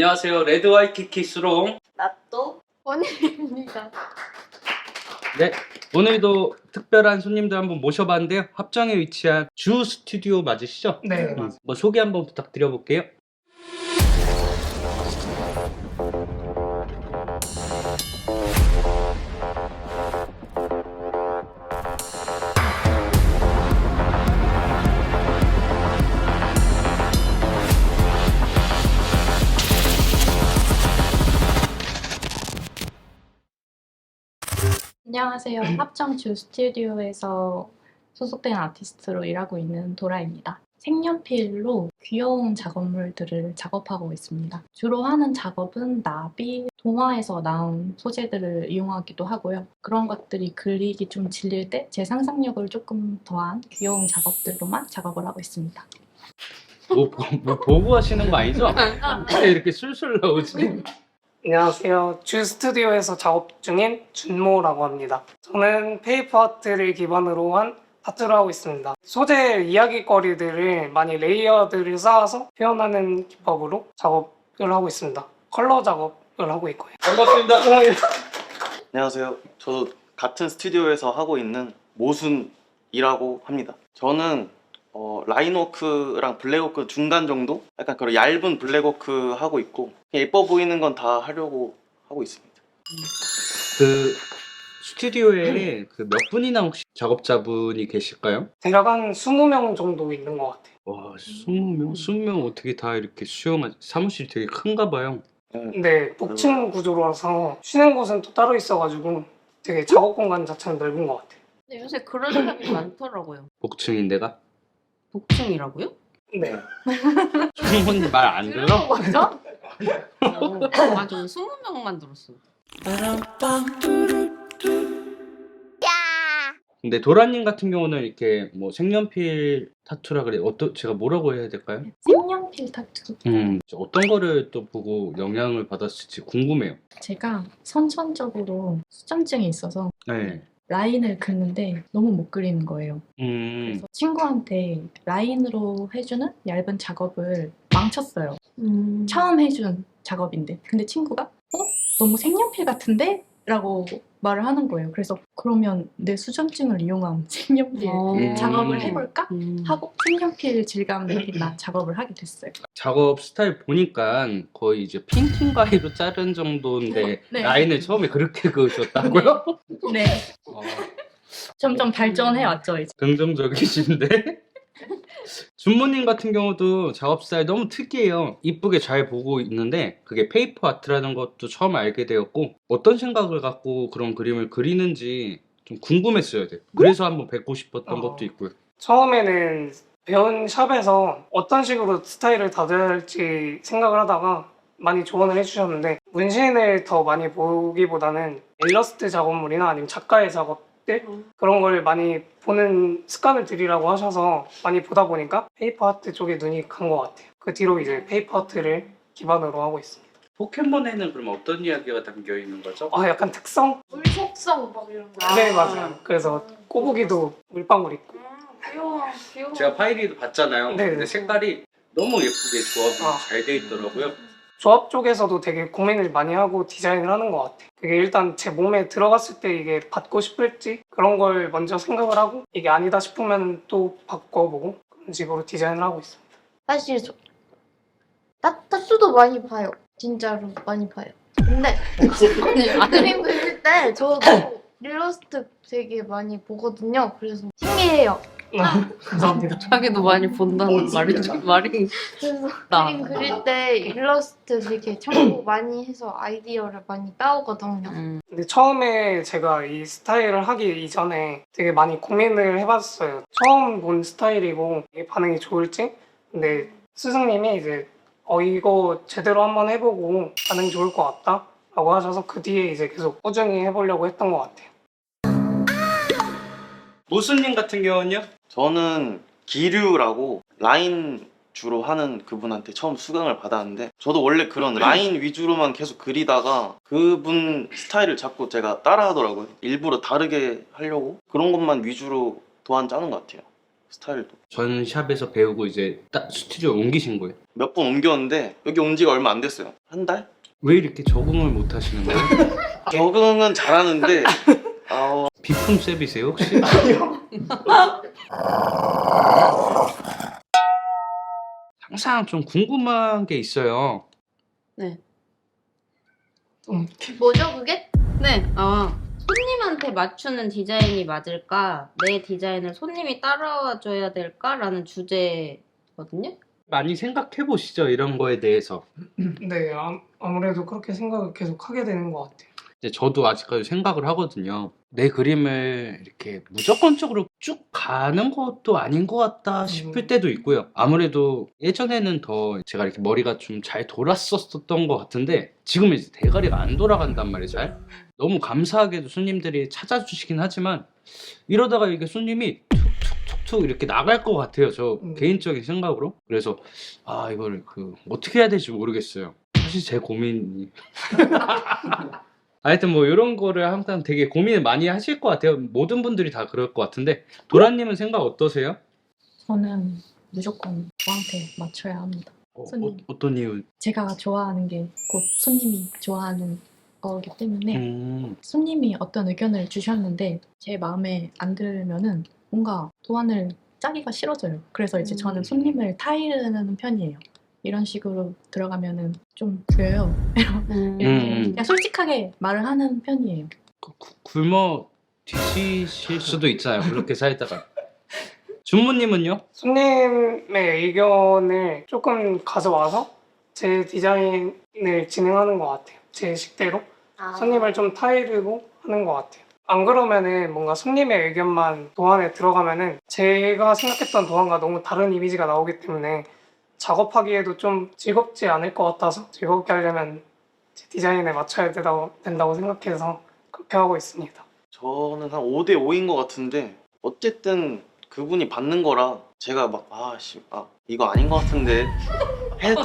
안녕하세요. 레드와이키키스롱. 나또 원일입니다. 네, 오늘도 특별한 손님들 한번 모셔봤는데요. 합정에 위치한 주 스튜디오 맞으시죠? 네, 음, 뭐 소개 한번 부탁드려 볼게요. 안녕하세요. 합정주 스튜디오에서 소속된 아티스트로 일하고 있는 도라입니다. 색연필로 귀여운 작업물들을 작업하고 있습니다. 주로 하는 작업은 나비, 동화에서 나온 소재들을 이용하기도 하고요. 그런 것들이 그리기 좀 질릴 때 제 상상력을 조금 더한 귀여운 작업들로만 작업을 하고 있습니다. 뭐, 보- 뭐 보고 하시는 거 아니죠? 왜 이렇게 술술 나오지? 안녕하세요. 주 스튜디오에서 작업 중인 준모라고 합니다. 저는 페이퍼 아트를 기반으로 한 아트를 하고 있습니다. 소재 이야기거리들을 많이 레이어드를 쌓아서 표현하는 기법으로 작업을 하고 있습니다. 컬러 작업을 하고 있고요. 반갑습니다. 안녕하세요. 저도 같은 스튜디오에서 하고 있는 모순이라고 합니다. 저는 어, 라인워크랑 블랙워크 중간 정도? 약간 그런 얇은 블랙워크 하고 있고 그냥 예뻐 보이는 건 다 하려고 하고 있습니다. 그 스튜디오에 그 몇 분이나 혹시 작업자분이 계실까요? 대략 한 20명 정도 있는 것 같아요. 와, 20명? 20명 어떻게 다 이렇게 수용하지? 사무실이 되게 큰가 봐요. 근데 복층 구조라서 쉬는 곳은 또 따로 있어가지고 되게 작업 공간 자체는 넓은 것 같아요. 근데 요새 그런 사람이 많더라고요. 복층인데가? 복층이라고요? 네. 충분히 말안 들어? 맞아? 어, 맞아, 20명만 들었어. 근데 도라님 같은 경우는 이렇게 뭐 색연필 타투라 그래 어떤 제가 뭐라고 해야 될까요? 색연필 타투. 음 어떤 거를 또 보고 영향을 받았을지 궁금해요. 제가 선천적으로 수전증이 있어서 네. 라인을 긋는데 너무 못 그리는 거예요. 음 그래서 친구한테 라인으로 해주는 얇은 작업을 망쳤어요. 처음 해준 작업인데. 근데 친구가, 어? 너무 색연필 같은데? 라고 말을 하는 거예요. 그래서 그러면 내 수전증을 이용한 색연필 음. 작업을 해볼까? 음. 하고 색연필 질감을 나 작업을 하게 됐어요. 작업 스타일 보니까 거의 이제 핑킹 가위로 자른 정도인데 네. 라인을 처음에 그렇게 그으셨다고요? 네. 어, 점점 발전해 왔죠, 이제. 긍정적이신데 준모님 같은 경우도 작업 스타일 너무 특이해요. 이쁘게 잘 보고 있는데 그게 페이퍼 아트라는 것도 처음 알게 되었고 어떤 생각을 갖고 그런 그림을 그리는지 좀 궁금했어요. 그래서 한번 뵙고 싶었던 어. 것도 있고요. 처음에는 배운 샵에서 어떤 식으로 스타일을 다져야 할지 생각을 하다가 많이 조언을 해주셨는데 문신을 더 많이 보기보다는 일러스트 작업물이나 아니면 작가의 작업 들 그런 걸 많이 보는 습관을 들이라고 하셔서 많이 보다 보니까 페이퍼 아트 쪽에 눈이 간 것 같아요. 그 뒤로 이제 페이퍼 아트를 기반으로 하고 있습니다. 포켓몬에는 그럼 어떤 이야기가 담겨 있는 거죠? 아 약간 특성? 물 속성 막 이런 거. 네 맞아요. 그래서 꼬부기도 물방울 있고 아, 귀여워, 귀여워. 제가 파이리도 봤잖아요. 네. 근데 색깔이 너무 예쁘게 조합이 아. 잘 돼 있더라고요. 조합 쪽에서도 되게 고민을 많이 하고 디자인을 하는 것 같아요. 그게 일단 제 몸에 들어갔을 때 이게 받고 싶을지 그런 걸 먼저 생각을 하고 이게 아니다 싶으면 또 바꿔보고 그런 식으로 디자인을 하고 있습니다. 사실 저 타, 타투도 많이 봐요. 진짜로 많이 봐요. 근데 그림 그릴 때 저도 일러스트 되게 많이 보거든요. 그래서 신기해요. 감사합니다. 자기도 많이 본다는 말이 말이 그래서 나. 그림 그릴 때 일러스트 되게 참고 많이 해서 아이디어를 많이 따오거든요. 음. 근데 처음에 제가 이 스타일을 하기 이전에 되게 많이 고민을 해봤어요. 처음 본 스타일이고 이게 반응이 좋을지. 근데 스승님이 이제 어 이거 제대로 한번 해보고 반응 좋을 것 같다. 라고 하셔서 그 뒤에 이제 계속 꾸준히 해보려고 했던 것 같아요. 모수님 같은 경우는요? 저는 기류라고 라인 주로 하는 그분한테 처음 수강을 받았는데 저도 원래 그런 라인 위주로만 계속 그리다가 그분 스타일을 자꾸 제가 따라 하더라고요. 일부러 다르게 하려고 그런 것만 위주로 도안 짜는 것 같아요. 스타일도. 전 샵에서 배우고 이제 딱 스튜디오 옮기신 거예요. 몇 번 옮겼는데 여기 온 지가 얼마 안 됐어요. 한 달? 왜 이렇게 적응을 못 하시는 거예요? 적응은 잘하는데 어, 비품 셉이세요 혹시? 항상 좀 궁금한 게 있어요. 뭐죠 그게? 네. 아 손님한테 맞추는 디자인이 맞을까? 내 디자인을 손님이 따라와 줘야 될까?라는 주제거든요. 많이 생각해 보시죠 이런 거에 대해서. 네, 아, 아무래도 그렇게 생각을 계속 하게 되는 것 같아요. 이제 저도 아직까지 생각을 하거든요. 내 그림을 이렇게 무조건적으로 쭉 가는 것도 아닌 것 같다 싶을 음. 때도 있고요. 아무래도 예전에는 더 제가 이렇게 머리가 좀 잘 돌았었던 것 같은데 지금은 이제 대가리가 안 돌아간단 말이에요. 잘. 너무 감사하게도 손님들이 찾아주시긴 하지만 이러다가 이게 손님이 툭툭툭툭 이렇게 나갈 것 같아요. 저 음. 개인적인 생각으로. 그래서 아 이걸 그 어떻게 해야 될지 모르겠어요. 사실 제 고민이 하여튼 뭐 이런 거를 항상 되게 고민을 많이 하실 것 같아요. 모든 분들이 다 그럴 것 같은데 도라님은 생각 어떠세요? 저는 무조건 저한테 맞춰야 합니다. 어, 손님. 어, 떤 이유? 제가 좋아하는 게 곧 손님이 좋아하는 거기 때문에 음, 손님이 어떤 의견을 주셨는데 제 마음에 안 들면은 뭔가 도안을 짜기가 싫어져요. 그래서 이제 음. 저는 손님을 타이르는 편이에요. 이런 식으로 들어가면은 좀 부여요. 음. 음. 그냥 솔직하게 말을 하는 편이에요. 그 구- 굶어 뒤지실 수도 있잖아요. 그렇게 살다가. 준무님은요? 손님의 의견을 조금 가져와서 제 디자인을 진행하는 것 같아요. 제 식대로. 아. 손님을 좀 타이르고 하는 것 같아요. 안 그러면은 뭔가 손님의 의견만 도안에 들어가면은 제가 생각했던 도안과 너무 다른 이미지가 나오기 때문에 작업하기에도 좀 즐겁지 않을 것 같아서 즐겁게 하려면 제 디자인에 맞춰야 된다고, 된다고 생각해서 그렇게 하고 있습니다. 저는 한 5대 5인 것 같은데 어쨌든 그분이 받는 거라 제가 막 아씨 아 이거 아닌 것 같은데 해도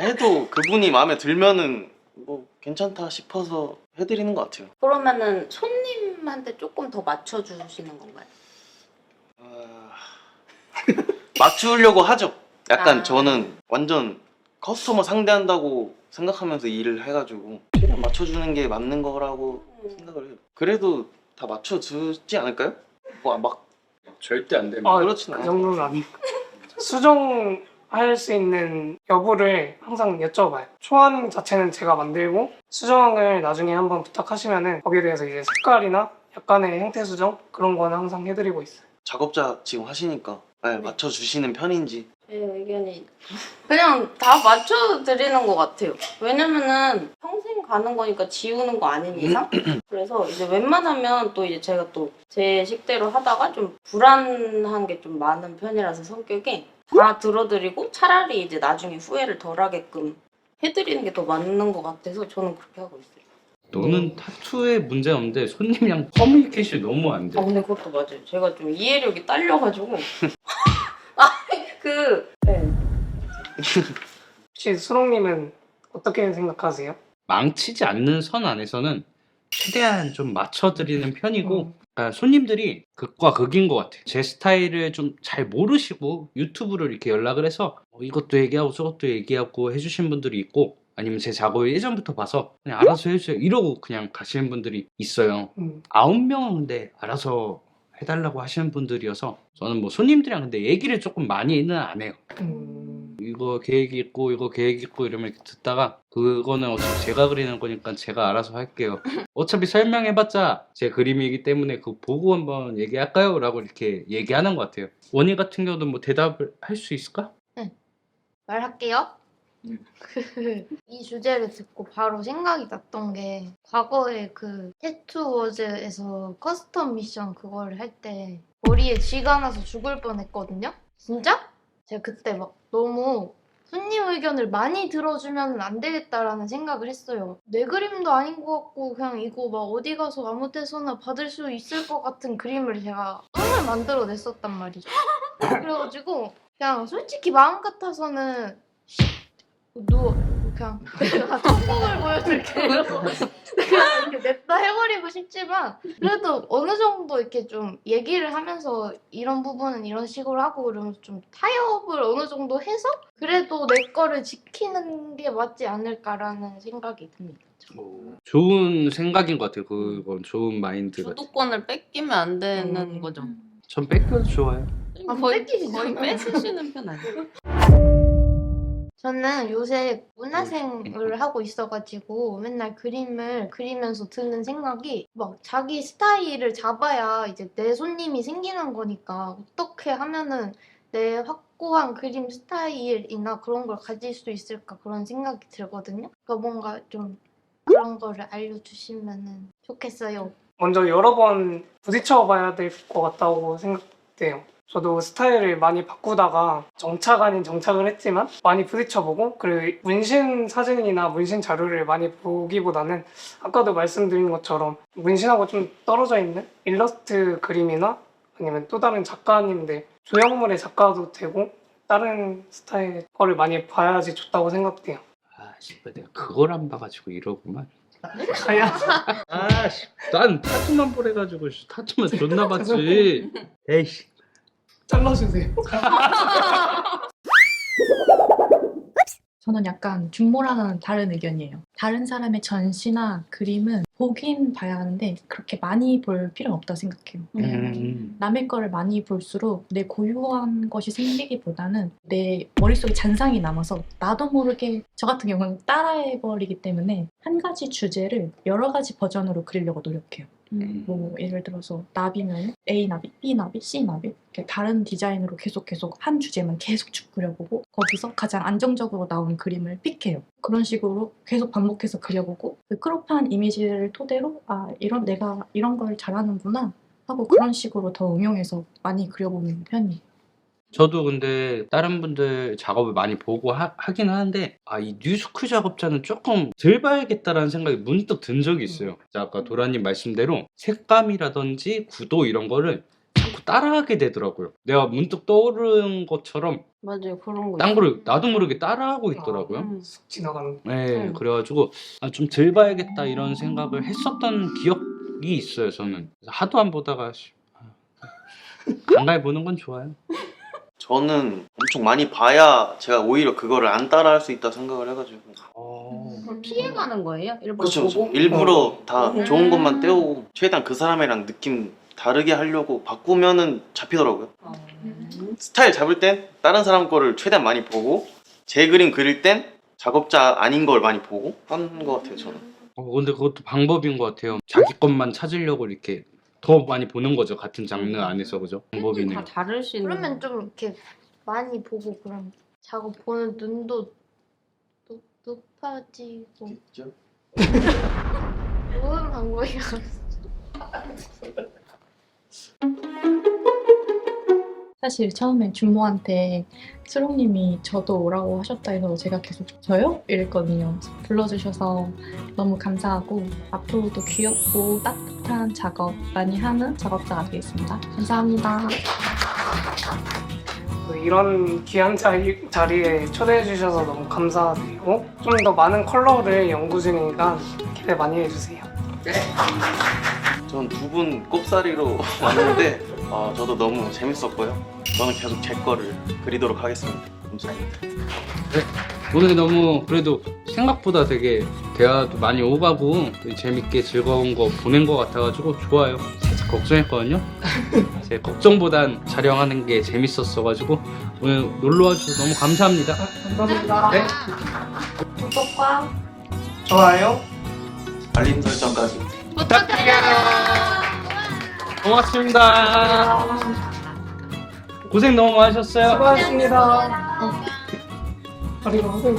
해도 그분이 마음에 들면은 뭐 괜찮다 싶어서 해드리는 것 같아요. 그러면은 손님한테 조금 더 맞춰주시는 건가요? 아... 맞추려고 하죠. 약간 아. 저는 완전 커스터머 상대한다고 생각하면서 일을 해가지고 최대한 맞춰주는 게 맞는 거라고 생각을 해요. 그래도 다 맞춰주지 않을까요? 뭐막 절대 안 됩니다. 아, 그렇진 그 않아요. 정도는 아니고 수정할 수 있는 여부를 항상 여쭤봐요. 초안 자체는 제가 만들고 수정을 나중에 한번 부탁하시면은 거기에 대해서 이제 색깔이나 약간의 형태 수정 그런 거는 항상 해드리고 있어요. 작업자 지금 하시니까 네, 맞춰주시는 편인지 제 의견이 그냥 다 맞춰드리는 것 같아요. 왜냐면은 평생 가는 거니까 지우는 거 아닌 이상. 그래서 이제 웬만하면 또 이제 제가 또 제 식대로 하다가 좀 불안한 게 좀 많은 편이라서 성격이 다 들어드리고 차라리 이제 나중에 후회를 덜 하게끔 해드리는 게 더 맞는 것 같아서 저는 그렇게 하고 있어요. 너는 타투에 문제 없는데 손님이랑 커뮤니케이션이 너무 안 돼. 아 근데 그것도 맞아요. 제가 좀 이해력이 딸려가지고 아 그 네. 혹시 수롱님은 어떻게 생각하세요? 망치지 않는 선 안에서는 최대한 좀 맞춰드리는 편이고 음. 아, 손님들이 극과 극인 것 같아요. 제 스타일을 좀 잘 모르시고 유튜브를 이렇게 연락을 해서 어, 이것도 얘기하고 저것도 얘기하고 해주신 분들이 있고 아니면 제 작업을 예전부터 봐서 그냥 알아서 해주세요 이러고 그냥 가시는 분들이 있어요. 음, 아홉 명은 근데 알아서 해달라고 하시는 분들이어서 저는 뭐 손님들이랑 근데 얘기를 조금 많이는 안 해요. 음, 이거 계획이 있고 이거 계획이 있고 이러면 이렇게 듣다가 그거는 어차피 제가 그리는 거니까 제가 알아서 할게요. 어차피 설명해봤자 제 그림이기 때문에 그거 보고 한번 얘기할까요? 라고 이렇게 얘기하는 것 같아요. 원희 같은 경우도 뭐 대답을 할 수 있을까? 말할게요. 그, 이 주제를 듣고 바로 생각이 났던 게 과거에 그 태투워즈에서 커스텀 미션 그거를 할 때 머리에 쥐가 나서 죽을 뻔했거든요. 진짜? 제가 그때 막 너무 손님 의견을 많이 들어주면 안 되겠다라는 생각을 했어요. 내 그림도 아닌 것 같고 그냥 이거 막 어디 가서 아무 데서나 받을 수 있을 것 같은 그림을 제가 똥을 만들어냈었단 말이죠. 그래가지고 그냥 솔직히 마음 같아서는 누워 그냥 천국을 보여줄게 이러고 그냥 이렇게 냅다 해버리고 싶지만 그래도 어느 정도 이렇게 좀 얘기를 하면서 이런 부분은 이런 식으로 하고 이러면서 좀 타협을 어느 정도 해서 그래도 내 거를 지키는 게 맞지 않을까라는 생각이 듭니다. 좋은 생각인 것 같아요. 그건 좋은 마인드 같아요. 주도권을 뺏기면 안 되는 음. 거죠. 전 뺏겨도 좋아요. 아, 거의 뺏기시죠? 거의 뺏으시는 편 아니에요? 저는 요새 문화생을 하고 있어가지고 맨날 그림을 그리면서 드는 생각이 막 자기 스타일을 잡아야 이제 내 손님이 생기는 거니까 어떻게 하면은 내 확고한 그림 스타일이나 그런 걸 가질 수 있을까 그런 생각이 들거든요. 그러니까 뭔가 좀 그런 거를 알려주시면은 좋겠어요. 먼저 여러 번 부딪혀 봐야 될 것 같다고 생각돼요. 저도 스타일을 많이 바꾸다가 정착 아닌 정착을 했지만 많이 부딪혀보고 그리고 문신 사진이나 문신 자료를 많이 보기보다는 아까도 말씀드린 것처럼 문신하고 좀 떨어져 있는 일러스트 그림이나 아니면 또 다른 작가님들 조형물의 작가도 되고 다른 스타일 거를 많이 봐야지 좋다고 생각돼요. 아, 씨발 내가 그걸 안 봐가지고 이러구만. 아야. 아, 씨, 난 타투만 보래가지고 씨, 타투만 존나 봤지. 에이씨. 잘라주세요. 저는 약간 준모랑은 다른 의견이에요. 다른 사람의 전시나 그림은 보긴 봐야 하는데 그렇게 많이 볼 필요는 없다 생각해요. 음. 남의 거를 많이 볼수록 내 고유한 것이 생기기보다는 내 머릿속에 잔상이 남아서 나도 모르게 저 같은 경우는 따라해버리기 때문에 한 가지 주제를 여러 가지 버전으로 그리려고 노력해요. 음. 뭐 예를 들어서 나비면 A 나비, B 나비, C 나비 이렇게 다른 디자인으로 계속 계속 한 주제만 계속 쭉 그려보고 거기서 가장 안정적으로 나온 그림을 픽해요. 그런 식으로 계속 반복해서 그려보고 그 크롭한 이미지를 토대로 아 이런 내가 이런 걸 잘하는구나 하고 그런 식으로 더 응용해서 많이 그려보는 편이에요. 저도 근데 다른 분들 작업을 많이 보고 하, 긴 하는데 아 이 뉴스크 작업자는 조금 덜 봐야겠다라는 생각이 문득 든 적이 있어요. 자, 아까 도라님 말씀대로 색감이라든지 구도 이런 거를 자꾸 따라하게 되더라고요. 내가 문득 떠오른 것처럼 맞아요 그런 거. 딴. 거를 나도 모르게 따라하고 있더라고요. 음. 지나가는. 네, 음. 그래가지고 아, 좀덜 봐야겠다 이런 생각을 했었던 기억이 있어요. 저는 하도 안 보다가 씨, 아, 간간히 보는 건 좋아요. 저는 엄청 많이 봐야 제가 오히려 그거를 안 따라할 수 있다 생각을 해가지고 어... 그걸 피해가는 거예요? 일부러 그렇죠 보고? 일부러 다 음. 좋은 것만 떼오고 최대한 그 사람이랑 느낌 다르게 하려고 바꾸면은 잡히더라고요 어. 스타일 잡을 땐 다른 사람 거를 최대한 많이 보고 제 그림 그릴 땐 작업자 아닌 걸 많이 보고 하는 것 같아요 저는 어, 근데 그것도 방법인 것 같아요. 자기 것만 찾으려고 이렇게 더 많이 보는 거죠. 같은 장르 안에서 그죠? 방법이네요. 다 다르시는. 그러면 좀 이렇게 많이 보고 그럼 작업 보는 눈도 높, 높아지고 있죠? 좋은 방법이야. 사실 처음에 준모한테 수롱님이 저도 오라고 하셨다 해서 제가 계속 저요? 이랬거든요. 불러주셔서 너무 감사하고 앞으로도 귀엽고 따뜻 한 작업 많이 하는 작업자가 되겠습니다. 감사합니다. 그 이런 귀한 자리, 자리에 초대해 주셔서 너무 감사드리고 좀 더 많은 컬러를 연구 중이니까 기대 많이 해주세요. 전두 분 꼽사리로 왔는데 아, 저도 너무 재밌었고요 저는 계속 제 거를 그리도록 하겠습니다 감사합니다 오늘 너무 그래도 생각보다 되게 대화도 많이 오가고 또 재밌게 즐거운 거 보낸 것 같아가지고 좋아요. 살짝 걱정했거든요. 제 걱정보단 촬영하는 게 재밌었어가지고 오늘 놀러 와주셔서 너무 감사합니다. 감사합니다. 네. 구독과 좋아요. 알림 설정까지 고맙습니다. 고생 너무 많으셨어요. 수고하셨습니다. 다리가 하세요.